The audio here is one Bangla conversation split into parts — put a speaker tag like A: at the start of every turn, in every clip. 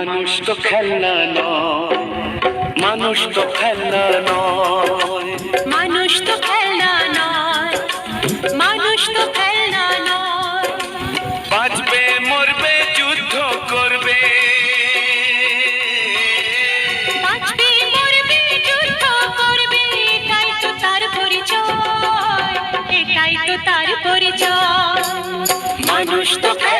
A: মানুষ তো খেলনা নয় মানুষ তো খেলনা নয়।
B: মানুষ তো খেলনা নয় মানুষ তো খেলনা নয়।
A: বাঁচবে মরবে যুদ্ধ করবে।
B: বাঁচবে মরবে যুদ্ধ করবে এটাই তো তার পরিচয় এটাই তো তার পরিচয়।
A: মানুষ তো খেলনা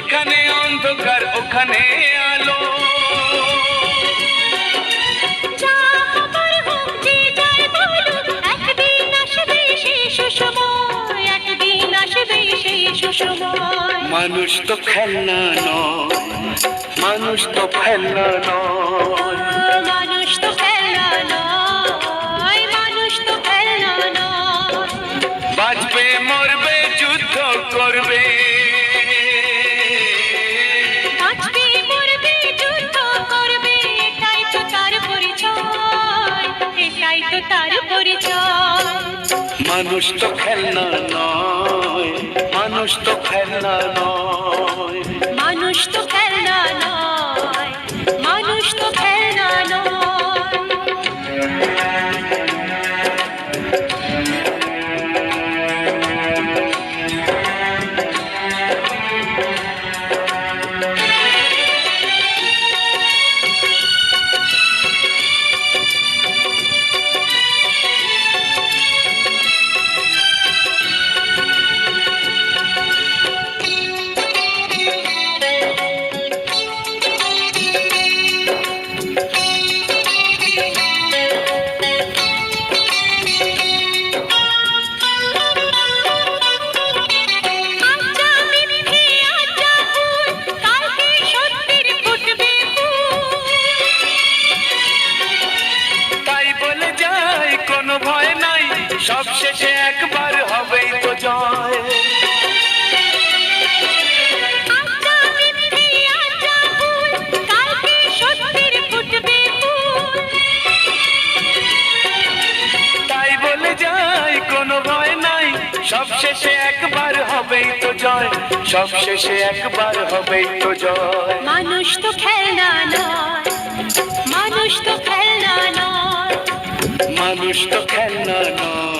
A: এখানে অন্ধকার ওখানে আলো। মানুষ তো খেলনা নয় মানুষ তো খেলনা নয়।
B: তো তার পরিচয়।
A: মানুষ তো খেলনা নয় মানুষ তো খেলনা নয়।
B: মানুষ তো
A: শেষে একবার হবেই তো জয়। তাই বলে যাই কোনো ভয় নাই। সব শেষে একবার হবেই তো জয়। সব শেষে একবার হবেই তো জয়।
B: মানুষ তো খেলনা নয়। মানুষ তো খেলনা নয়।
A: মানুষ তো খেলনা নয়।